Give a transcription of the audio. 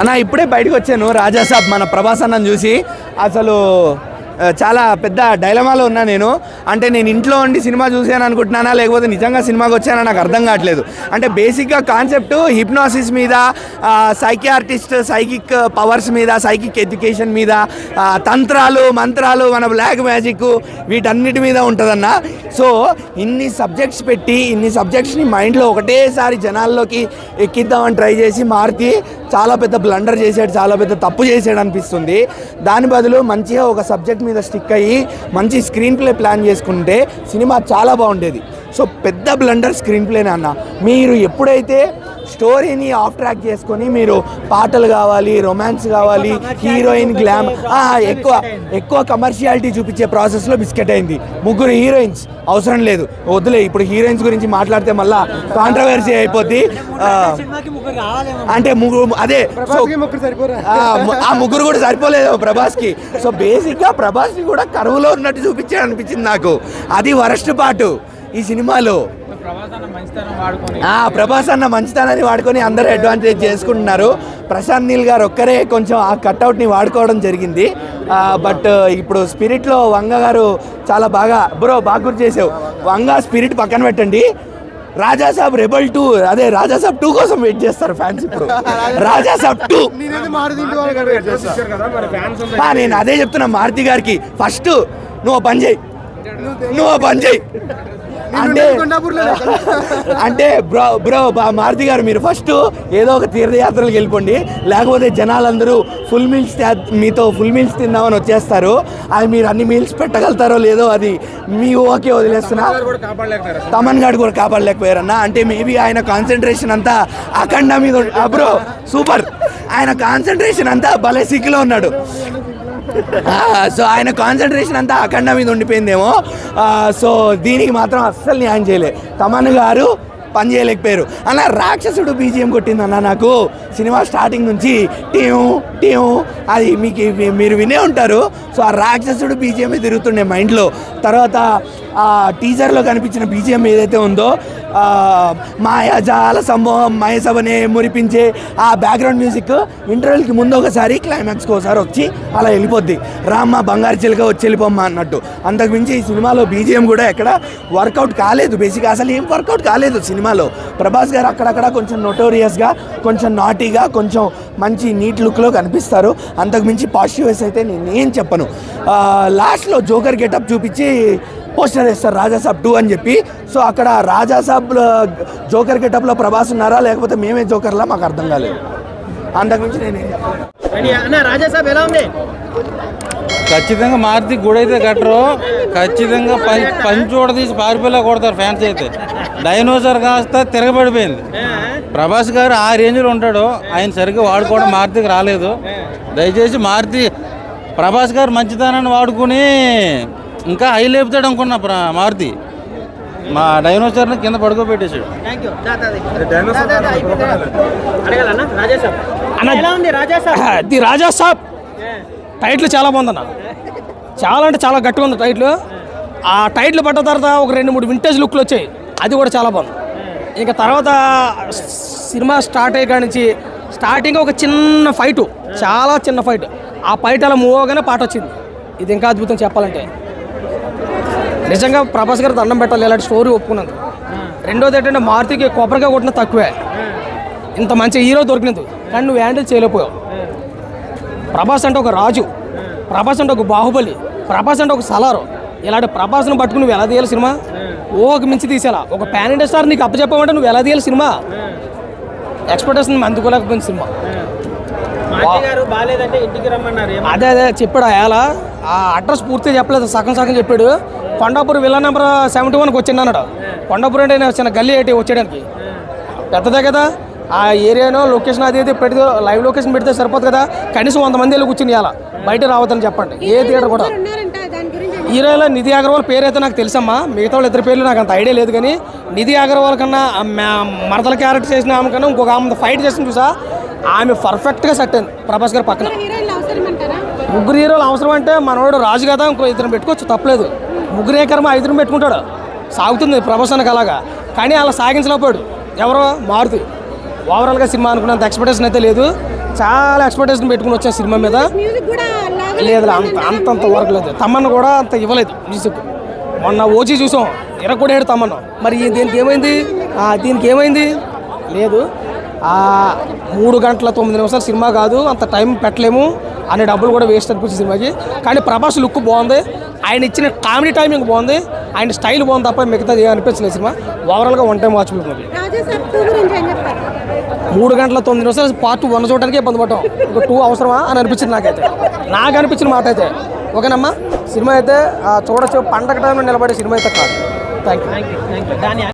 అన్న ఇప్పుడే బయటకు వచ్చాను. రాజాసాబ్ మన ప్రభాస్ అన్నను చూసి అసలు చాలా పెద్ద డైలమాలో ఉన్నా నేను. అంటే నేను ఇంట్లో ఉండి సినిమా చూశాను అనుకుంటున్నానా లేకపోతే నిజంగా సినిమాకి వచ్చానా నాకు అర్థం కావట్లేదు. అంటే బేసిక్గా కాన్సెప్ట్ హిప్నాసిస్ మీద సైకియార్టిస్ట్ సైకిక్ పవర్స్ మీద సైకిక్ ఎడ్యుకేషన్ మీద తంత్రాలు మంత్రాలు మన బ్లాక్ మ్యాజిక్ వీటన్నిటి మీద ఉంటుందన్న. సో ఇన్ని సబ్జెక్ట్స్ పెట్టి ఇన్ని సబ్జెక్ట్స్ని మైండ్లో ఒకటేసారి జనాల్లోకి ఎక్కిద్దామని ట్రై చేసి మారుతి చాలా పెద్ద బ్లండర్ చేశాడు చాలా పెద్ద తప్పు చేశాడు అనిపిస్తుంది. దాని బదులు మంచిగా ఒక సబ్జెక్ట్ మీద స్టిక్ అయ్యి మంచి స్క్రీన్ ప్లే ప్లాన్ చేసుకుంటే సినిమా చాలా బాగుండేది. సో పెద్ద బ్లండర్ స్క్రీన్ ప్లేనే అన్న. మీరు ఎప్పుడైతే స్టోరీని ఆఫ్ ట్రాక్ చేసుకొని మీరు పాటలు కావాలి రొమాన్స్ కావాలి హీరోయిన్ గ్లామ్ ఎక్కువ ఎక్కువ కమర్షియాలిటీ చూపించే ప్రాసెస్లో బిస్కెట్ అయింది. ముగ్గురు హీరోయిన్స్ అవసరం లేదు. వద్దులే ఇప్పుడు హీరోయిన్స్ గురించి మాట్లాడితే మళ్ళా కాంట్రవర్సీ అయిపోద్ది. అంటే ముగ్గురు అదే సో ఆ, ముగ్గురు కూడా సరిపోలేదు ప్రభాస్కి సో బేసిక్గా ప్రభాస్ని కూడా కరువులో ఉన్నట్టు చూపించాడు అనిపించింది నాకు. అది వరస్ట్ పాటు ఈ సినిమాలో. ప్రభాస్ అన్న మంచితనాన్ని వాడుకొని అందరూ అడ్వాంటేజ్ చేసుకుంటున్నారు. ప్రశాంత్ నీల్ గారు ఒక్కరే కొంచెం ఆ కట్అవుట్ని వాడుకోవడం జరిగింది. బట్ ఇప్పుడు స్పిరిట్లో వంగ గారు చాలా బాగా బ్రో బాగా గుర్తు చేసావు. వంగ స్పిరిట్ పక్కన పెట్టండి. రాజాసాబ్ రెబల్ టూ అదే రాజాసాబ్ టూ కోసం వెయిట్ చేస్తారు ఫ్యాన్స్ ఇప్పుడు. రాజాసాబ్ టూ ఆ, నేను అదే చెప్తున్నా మారుతి గారికి. ఫస్ట్ నువ్వు పని చేయి. నువ్వు పని చేయి. అంటే అంటే బ్రో బ్రో బా- మారుతి గారు మీరు ఫస్ట్ ఏదో ఒక తీర్థయాత్రలకు వెళ్ళిపోండి. లేకపోతే జనాలందరూ ఫుల్ మీల్స్ మీతో ఫుల్ మీల్స్ తిందామని వచ్చేస్తారు. అది మీరు అన్ని మీల్స్ పెట్టగలుగుతారో లేదో అది మీ ఓకే వదిలేస్తున్నా. తమన్ గారు కూడా కాపాడలేకపోయారన్న. అంటే మేబీ ఆయన కాన్సన్ట్రేషన్ అంతా అఖండ మీద బ్రో సూపర్ ఆయన కాన్సన్ట్రేషన్ అంతా భలే సిక్లో ఉన్నాడు. సో ఆయన కాన్సన్ట్రేషన్ అంతా అఖండ మీద ఉండిపోయిందేమో. సో దీనికి మాత్రం అస్సలు న్యాయం చేయలే. తమన్ గారు పని చేయలేకపోయారు. అన్న రాక్షసుడు బీజిఎం కొట్టింది అన్న నాకు సినిమా స్టార్టింగ్ నుంచి టీం టీం అది మీకు మీరు వినే ఉంటారు. సో ఆ రాక్షసుడు బీజిఎం తిరుగుతుండే మైండ్లో. తర్వాత టీజర్లో కనిపించిన బీజిఎం ఏదైతే ఉందో మాయాజాల సంభవం మయసభనే మురిపించే ఆ బ్యాక్గ్రౌండ్ మ్యూజిక్ ఇంటర్వెల్కి ముందు ఒకసారి క్లైమాక్స్కి ఒకసారి వచ్చి అలా వెళ్ళిపోద్ది. రామ్మ బంగారు చిలుక వచ్చి వెళ్ళిపోమ్మ అన్నట్టు. అంతకుమించి ఈ సినిమాలో బీజిఎం కూడా ఎక్కడ వర్కౌట్ కాలేదు. బేసిక్గా అసలు ఏం వర్కౌట్ కాలేదు సినిమాలో. ప్రభాస్ గారు అక్కడక్కడ కొంచెం నొటోరియస్గా కొంచెం నాటీగా కొంచెం మంచి నీట్ లుక్లో కనిపిస్తారు. అంతకుమించి పాజిటివ్స్ అయితే నేను ఏం చెప్పను లాస్ట్లో జోకర్ గెటప్ చూపించి పోస్టర్ వేస్తారు రాజాసాబ్ టూ అని చెప్పి. సో అక్కడ రాజాసాబ్ జోకర్ గెటప్లో ప్రభాస్ ఉన్నారా? లేకపోతే మేమే జోకర్లా? మాకు అర్థం కాలేదు. అంతకుమించి నేను. అన్న రాజాసాబ్ ఎలా ఉంది? ఖచ్చితంగా మారుతి గుడి అయితే కట్టరు. ఖచ్చితంగా పం పంచోడ తీసి పారిపోయేలా కొడతారు ఫ్యాన్స్ అయితే. డైనోసార్ కాస్త తిరగబడిపోయింది. ప్రభాస్ గారు ఆ రేంజ్లో ఉంటాడు. ఆయన సరిగ్గా వాడుకోవడం మారుతికి రాలేదు. దయచేసి మారుతి ప్రభాస్ గారు మంచితనాన్ని వాడుకుని ఇంకా హై లేపుతాడు అనుకున్నా ప్ర- మారుతి. మా డైనోసార్ని కింద అన్న రాజాసాబ్ ది రాజా సాబ్. టైటిల్ చాలా బాగుందన్న. చాలా అంటే చాలా గట్టిగా ఉంది టైటిల్. ఆ టైటిల్ పడ్డ తర్వాత ఒక రెండు మూడు వింటేజ్ లుక్లు వచ్చాయి. అది కూడా చాలా బాగుంది. ఇంకా తర్వాత సినిమా స్టార్ట్ అయ్యే కాడి నుంచి స్టార్టింగ్ ఒక చిన్న ఫైట్. చాలా చిన్న ఫైట్. ఆ ఫైట్ అలా మూవ్ అవగానే పాట వచ్చింది. ఇది ఇంకా అద్భుతం చెప్పాలంటే. నిజంగా ప్రభాస్ గారు దండం పెట్టాలి ఇలాంటి స్టోరీ ఒప్పుకున్నది రెండోది ఏంటంటే మారుతికి కొబ్బరిగా కొట్టిన తక్కువే. ఇంత మంచి హీరో దొరికినది కానీ నువ్వు హ్యాండిల్ చేయలేకపోయావు. ప్రభాస్ అంటే ఒక రాజు. ప్రభాస్ అంటే ఒక బాహుబలి. ప్రభాస్ అంటే ఒక సలారు. ఇలాంటి ప్రభాస్ను పట్టుకుని నువ్వు ఎలా తీయాలి సినిమా? ఓకి మించి తీసేలా. ఒక ప్యాన్ ఇండియా స్టార్ నీకు అప్పచెప్పమంటే నువ్వు ఎలా తీయాలి సినిమా? Expectation అందుకోలేకపోయింది cinema. అదే అదే చెప్పాడు అయాల. ఆ అడ్రస్ పూర్తిగా చెప్పలేదు. సగం సగం చెప్పాడు. కొండాపూర్ విల్లా నెంబర్ సెవెంటీ వన్కి వచ్చింది అన్నాడు. కొండాపూర్ అంటే నేను చిన్న గల్లీ ఏంటి వచ్చేయడానికి. పెద్దదే కదా. ఆ ఏరియానో లొకేషన్ అది అయితే పెడితే లైవ్ లొకేషన్ పెడితే సరిపోదు కదా. కనీసం వంద మంది వెళ్ళి కూర్చుని ఇవ్వాలి బయట రావద్దని చెప్పండి. ఏ థియేటర్ కూడా. హీరోలో నిధి అగర్వాల్ పేరు అయితే నాకు తెలుసమ్మా. మిగతా వాళ్ళు ఇద్దరు పేర్లు నాకు అంత ఐడియా లేదు కానీ నిధి అగర్వాల్ కన్నా మరదల క్యారెక్టర్ చేసిన ఆమె కన్నా ఇంకొక ఆమె ఫైట్ చేసిన చూసా. ఆమె పర్ఫెక్ట్గా సెట్ అయింది. ప్రభాస్ గారి పక్కన. ముగ్గురు హీరోలు అవసరం అంటే మనోడు రాజు కదా ఇంకో ఇద్దరు పెట్టుకోవచ్చు తప్పలేదు. ముగ్గురు ఏకరమ ఐదుగురు పెట్టుకుంటాడు. సాగుతుంది ప్రభాస్ అనకు అలాగా. కానీ అలా సాగించలేకపోయాడు. ఎవరో మారుతి. ఓవరాల్గా సినిమా అనుకున్నంత ఎక్స్పెక్టేషన్ అయితే లేదు. చాలా ఎక్స్పెక్టేషన్ పెట్టుకుని వచ్చా సినిమా మీద. లేదు అంత అంతంత వరకు లేదు. తమ్మన్న కూడా అంత ఇవ్వలేదు మ్యూజిక్ మొన్న ఓజీ చూసాం. ఇరగ కూడా ఏడు తమ్మన్న మరి దీనికి ఏమైంది? దీనికి ఏమైంది? లేదు. మూడు గంటల తొమ్మిది నిమిషాలు సినిమా కాదు. అంత టైం పెట్టలేము. అనే డబ్బులు కూడా వేస్ట్ అనిపించింది సినిమాకి. కానీ ప్రభాస్ లుక్ బాగుంది. ఆయన ఇచ్చిన కామెడీ టైమింగ్ బాగుంది. ఆయన స్టైల్ బాగుంది తప్ప మిగతాది ఏం అనిపించలేదు సినిమా. ఓవరాల్గా వన్ టైం వాచబుల్ మూవీ మూడు గంటల తొమ్మిది నిమిషాలు పార్ట్ వన్ చూడడానికి ఇబ్బంది పడ్డాం. ఒక టూ అవసరమా అని అనిపించింది నాకైతే. నాకు అనిపించిన మాట అయితే. ఓకేనమ్మా సినిమా అయితే ఆ, చూడొచ్చు. పండగ టైంలో నిలబడే సినిమా అయితే కాదు. Thank you